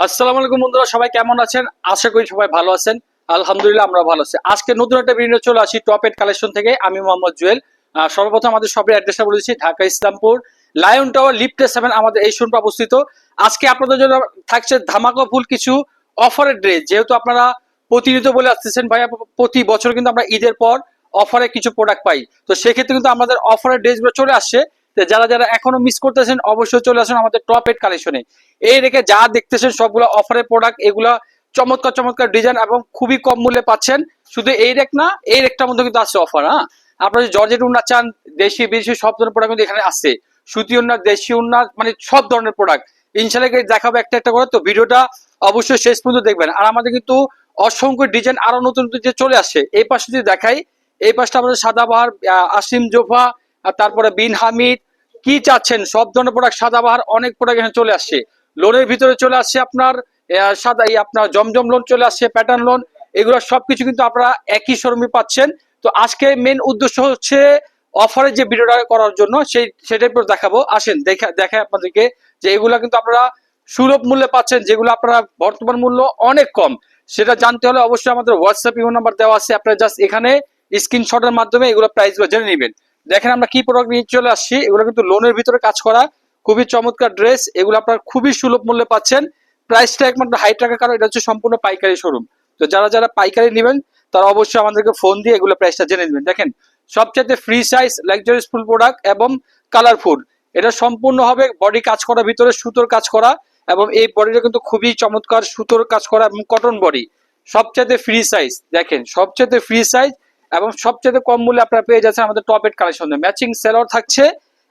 আসসালামু আলাইকুম বন্ধুরা, সবাই কেমন আছেন? আশা করি সবাই ভালো আছেন। আলহামদুলিল্লাহ আমরা ভালো আছি। আজকে নতুন একটা ভিডিও চলে আসি টপ এড কালেকশন থেকে। আমি মোহাম্মদ জুয়েল। সর্বপ্রথম আমাদের সবের অ্যাড্রেসটা বলেছি ঢাকা ইসলামপুর লায়ন টাওয়ার লিফটে সেভেন আমাদের এই শোরুমটা অবস্থিত। আজকে আপনাদের জন্য থাকছে ধামাকা ফুল কিছু অফারের ড্রেস যেহেতু আপনারা প্রতিনিয়ত বলে আসতেছেন, ভাইয়া, প্রতি বছর কিন্তু আমরা ঈদের পর অফারে কিছু প্রোডাক্ট পাই। তো সেক্ষেত্রে কিন্তু আমাদের অফারের ড্রেসগুলো চলে আসছে। যারা যারা এখনও মিস করতেছেন, অবশ্যই চলে আসুন আমাদের টপ এড কালেকশনে এই রেখে যা দেখতেছেন, সবগুলো অফারের প্রোডাক্ট এগুলা চমৎকার চমৎকার ডিজাইন এবং খুবই কম মূল্যে পাচ্ছেন। শুধু এই রেক না, এই রেকটার মধ্যে কিন্তু আছে অফার হ্যাঁ? আপনারা যদি জর্জেট উন্না চান, দেশি, বিদেশি সব ধরনের প্রোডাক্ট কিন্তু এখানে আছে। সুতি উন্নার দেশি উন্নার মানে সব ধরনের প্রোডাক্ট ইনশাল্লাহ দেখাবো একটা একটা করে। তো ভিডিওটা অবশ্যই শেষ পর্যন্ত দেখবেন। আর আমাদের কিন্তু অসংখ্য ডিজাইন আরও নতুন নতুন যে চলে আসছে এই পাশে যদি দেখাই, এই পাশটা আমাদের সাদাবাহার আসিম জোফা আর তারপরে বিন হামিদ, কি চাচ্ছেন? সব ধরনের প্রোডাক্ট সাদাবাহার অনেক প্রোডাক্ট এখানে চলে আসছে। লোনের ভিতরে চলে আসছে আপনার সাদা আপনার জমজম লোন চলে আসছে প্যাটার্ন লোন এগুলো সবকিছু কিন্তু আপনারা একই শোরুমে পাচ্ছেন। তো আজকে মেন উদ্দেশ্য হচ্ছে অফারের যে ভিডিওটা করার জন্য, সেই সেটাই পর দেখাবো। আসেন, দেখা দেখায় আপনাদেরকে যে এগুলা কিন্তু আপনারা সুলভ মূল্যে পাচ্ছেন, যেগুলো আপনারা বর্তমান মূল্য অনেক কম। সেটা জানতে হলে অবশ্যই আমাদের হোয়াটসঅ্যাপ ইমো নাম্বার দেওয়া আছে। আপনারা জাস্ট এখানে স্ক্রিনশটের মাধ্যমে এগুলো প্রাইসগুলো জেনে নেবেন। দেখেন আমরা কি প্রোডাক্ট নিয়ে চলে আসছি, এগুলো কিন্তু লোনের ভিতরে কাজ করা। খুবই চমৎকার ড্রেস এগুলো আপনারা খুবই সুলভ মূল্যে পাচ্ছেন। প্রাইসটা একমাত্র হাই টাকা, কারণ এটা হচ্ছে সম্পূর্ণ পাইকারি শোরুম তো যারা যারা পাইকারি নেবেন, তারা অবশ্যই আমাদেরকে ফোন দিয়ে এগুলো প্রাইসটা জেনে নেবেন। দেখেন সবচেয়ে free size luxurious full product এবং কালারফুল এটা সম্পূর্ণ হবে বডি কাজ করা, ভিতরে সুতোর কাজ করা এবং এই বডিটা কিন্তু খুবই চমৎকার সুতোর কাজ করা এবং কটন বডি সবচেয়ে ফ্রি সাইজ দেখেন সবচেয়ে ফ্রি সাইজ এবং সবচেয়ে কম মূল্যে আপনারা পেয়ে যাচ্ছেন আমাদের টপ এড কালেকশনে ম্যাচিং সেলর থাকছে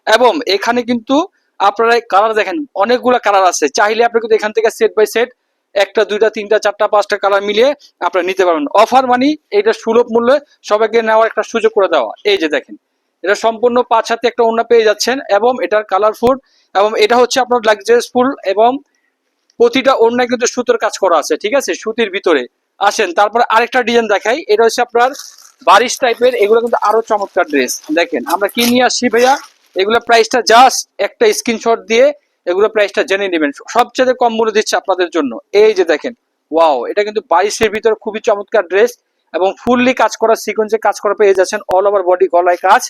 এবং এখানে কিন্তু আপনারা কালার দেখেন, অনেকগুলো কালার আছে। চাইলে আপনি কিন্তু এখান থেকে সেট বাই সেট একটা, দুইটা, তিনটা, চারটা, পাঁচটা কালার মিলিয়ে আপনারা নিতে পারবেন। অফার মানি এটা সুলভ মূল্যে সবাইকে নেওয়ার একটা সুযোগ করে দেওয়া। এই যে দেখেন, এটা সম্পূর্ণ পাঁচ হাতে একটা ওড়না পেয়ে যাচ্ছেন এবং এটার কালারফুল এবং এটা হচ্ছে আপনার লাক্সারিয়াস ফুল এবং প্রতিটা ওড়নায় কিন্তু সুতোর কাজ করা আছে, ঠিক আছে? সুতির ভিতরে। আসেন, তারপর আরেকটা ডিজাইন দেখাই। এটা হচ্ছে আপনার বারিশ টাইপের এগুলো কিন্তু আরও চমৎকার ড্রেস দেখেন, আমরা কি নিয়ে আসছি ভাইয়া? এগুলো প্রাইসটা জাস্ট একটা স্ক্রিনশট দিয়ে এগুলো প্রাইসটা জেনে নেবেন। সবচেয়ে কম মূল্য দিচ্ছে আপনাদের জন্য। এই যে দেখেন ওয়াও এটা কিন্তু বাইশের ভিতরে খুবই চমৎকার ড্রেস এবং ফুললি কাজ করা সিকোয়েন্সে কাজ করা পেয়ে যাচ্ছেন অল ওভার বডি গলায় কাজ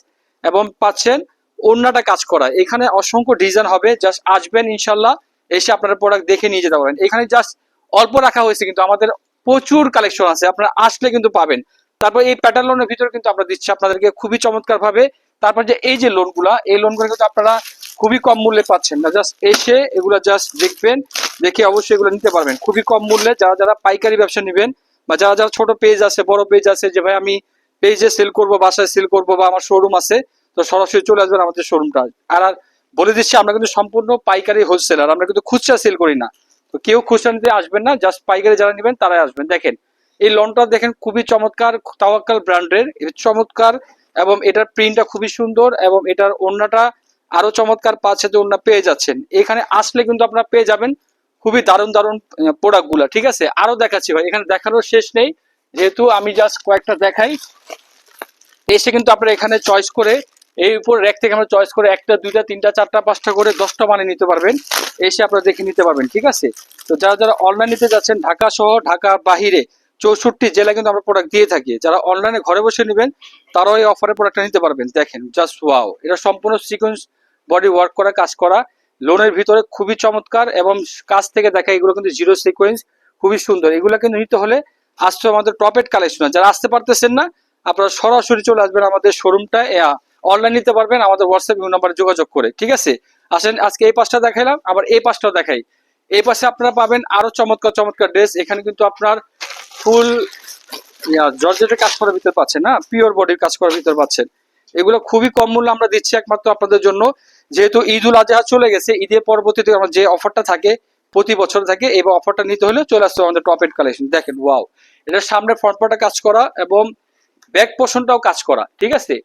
এবং পাচ্ছেন অন্যটা কাজ করা। এখানে অসংখ্য ডিজাইন হবে জাস্ট আসবেন ইনশাল্লাহ, এসে আপনারা প্রোডাক্ট দেখে নিয়ে যেতে পারেন এখানে জাস্ট অল্প রাখা হয়েছে কিন্তু আমাদের প্রচুর কালেকশন আছে, আপনারা আসলে কিন্তু পাবেন। তারপর এই প্যাটার্ন লোনের ভিতরে কিন্তু আমরা দিচ্ছি আপনাদেরকে খুবই চমৎকার ভাবে তারপর যে এই যে লোনগুলা এই লোনগুলো কিন্তু আপনারা খুবই কম মূল্যে পাচ্ছেন না। জাস্ট এসে এগুলো জাস্ট দেখবেন, দেখে অবশ্যই এগুলো নিতে পারবেন। খুবই কম মূল্যে যারা যারা পাইকারি ব্যবসা নেবেন বা যারা যারা ছোট পেজ আছে, বড় পেজ আছে, যে ভাই আমি পেজে সেল করব, বাসায় সেল করব বা আমার শোরুম আছে, তো সরাসরি চলে আসবেন আমাদের শোরুমটা আর আর বলে দিচ্ছি, আমরা কিন্তু সম্পূর্ণ পাইকারি হোলসেলার আমরা কিন্তু খুচরা সেল করি না। তো কেউ খুচরা নিতে আসবেন না জাস্ট পাইকারি যারা নেবেন তারাই আসবেন। দেখেন এই লনটা দেখেন খুবই চমৎকার, তাওয়াক্কাল ব্র্যান্ডের। চমৎকার এবং এটার প্রিন্টটা খুবই সুন্দর এবং এটার ওড়নাটা আরও চমৎকার পাঁচ সাথে ওড়না পেয়ে যাচ্ছেন। এখানে আসলে কিন্তু আপনারা পেয়ে যাবেন খুবই দারুণ দারুণ প্রোডাক্টগুলা ঠিক আছে? আরও দেখাচ্ছি ভাই, এখানে দেখানোর শেষ নেই। যেহেতু আমি জাস্ট কয়েকটা দেখাই, এসে কিন্তু আপনারা এখানে চয়েস করে, এই উপর র্যাক থেকে আমরা চয়েস করে একটা, দুইটা, তিনটা, চারটা, পাঁচটা করে দশটা মানে নিতে পারবেন। এসে আপনারা দেখে নিতে পারবেন, ঠিক আছে? তো যারা যারা অনলাইন নিতে যাচ্ছেন, ঢাকা সহ, ঢাকা বাহিরে চৌষট্টি জেলায় কিন্তু আমরা প্রোডাক্ট দিয়ে থাকি। যারা অনলাইনে ঘরে বসে নেবেন, তারাও এই অফারে প্রোডাক্টটা নিতে পারবেন। দেখেন জাস্ট ওয়াও এটা সম্পূর্ণ সিকোয়েন্স বডি ওয়ার্ক করা, কাজ করা। লোনের ভিতরে খুবই চমৎকার এবং কাজ থেকে দেখা এগুলো কিন্তু জিরো সিকোয়েন্স খুবই সুন্দর। এগুলো কিন্তু নিতে হলে হবে আমাদের প্রফিট কালেকশন যারা আসতে পারতেছেন না, আপনারা সরাসরি চলে আসবেন আমাদের শোরুমটা অনলাইন নিতে পারবেন, আমাদের হোয়াটসঅ্যাপ নাম্বারে যোগাযোগ করে। ঠিক আছে? আসেন, আজকে এই পাশটা দেখাইলাম। আবার এই পাশটাও দেখাই। এই পাশে আপনারা পাবেন আরও চমৎকার চমৎকার ড্রেস এখানে কিন্তু আপনার ফুল জর্জেটের কাজ করার ভিতর পাচ্ছেন, না? পিওর বডির কাজ করার ভিতর পাচ্ছেন। এগুলো খুবই কম মূল্য আমরা দিচ্ছি একমাত্র আপনাদের জন্য। যেহেতু ঈদ উল আজহা চলে গেছে, ঈদের পরবর্তীতে আমার যে অফারটা থাকে, প্রতি বছর থাকে, এই অফারটা নিতে হলে চলে আসতে আমাদের টপ এড কালেকশন দেখেন ওয়াও এটা সামনে ফ্রন্ট কাজ করা এবং ব্যাক পোর্শনটাও কাজ করা, ঠিক আছে?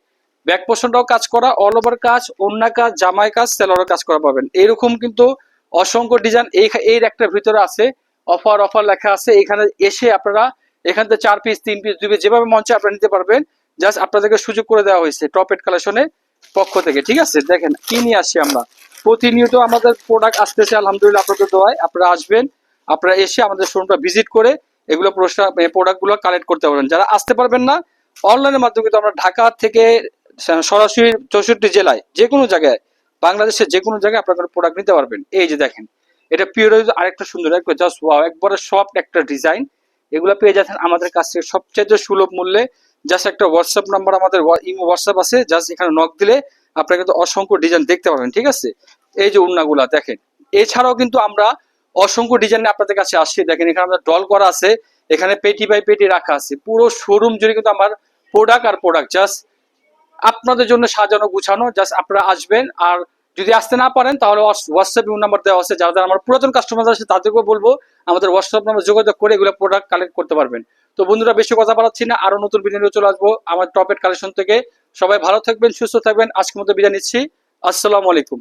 ব্যাক পোর্শনটাও কাজ করা অল ওভার কাজ অন্য কাজ, জামাই কাজ সেলরের কাজ করা পাবেন। এরকম কিন্তু অসংখ্য ডিজাইন এই এই একটা ভিতরে আছে। অফার অফার লেখা আছে। এখানে এসে আপনারা এখান থেকে চার পিস তিন পিস দুই পিস যেভাবে মঞ্চে আপনারা নিতে পারবেন। জাস্ট আপনাদেরকে সুযোগ করে দেওয়া হয়েছে টপ এড কালেকশনের পক্ষ থেকে, ঠিক আছে? দেখেন কি নিয়ে আসছি আমরা। প্রতিনিয়ত আমাদের প্রোডাক্ট আসতেছে, আলহামদুলিল্লাহ, আপনাদের দোয়ায় আপনারা আসবেন। আপনারা এসে আমাদের শোরুমটা ভিজিট করে এগুলো প্রোডাক্টগুলো কালেক্ট করতে পারবেন। যারা আসতে পারবেন না অনলাইনের মাধ্যমে কিন্তু আমরা ঢাকা থেকে সরাসরি চৌষট্টি জেলায় যে কোনো জায়গায়, বাংলাদেশের যে কোনো জায়গায় আপনারা প্রোডাক্ট নিতে পারবেন। এই যে দেখেন এটা পিওর আরেকটা সুন্দর একবার জাস্ট ওয়াও একবারে সফট একটা ডিজাইন এগুলো পেয়ে যাচ্ছেন আমাদের কাছ থেকে সবচেয়ে সুলভ মূল্যে। জাস্ট একটা হোয়াটসঅ্যাপ নাম্বার আমাদের ইমো হোয়াটসঅ্যাপ আছে জাস্ট এখানে নক দিলে আপনারা কিন্তু অসংখ্য ডিজাইন দেখতে পাবেন, ঠিক আছে? এই যে উন্নাগুলা দেখেন। এছাড়াও কিন্তু আমরা অসংখ্য ডিজাইন আপনাদের কাছে আসছি। দেখেন, এখানে আমাদের ডল করা আছে, এখানে পেটি বাই পেটি রাখা আছে। পুরো শোরুম জুড়ে কিন্তু আমার প্রোডাক্ট আর প্রোডাক্ট জাস্ট আপনাদের জন্য সাজানো, গুছানো জাস্ট আপনারা আসবেন আর যদি আসতে না পারেন, তাহলে হোয়াটসঅ্যাপ নাম্বার দেওয়া আছে। যারা আমার পুরাতন কাস্টমার আছে, তাদেরকেও বলব, আমাদের হোয়াটসঅ্যাপ নাম্বার যোগাযোগ করে এগুলো প্রোডাক্ট কালেক্ট করতে পারবেন। তো বন্ধুরা, বেশি কথা বলাচ্ছি না, আরও নতুন ভিডিও চলে আসব আমার টপের কালেকশন থেকে। সবাই ভালো থাকবেন, সুস্থ থাকবেন, আজকের মতো বিদায় নিচ্ছি। আসসালামু আলাইকুম।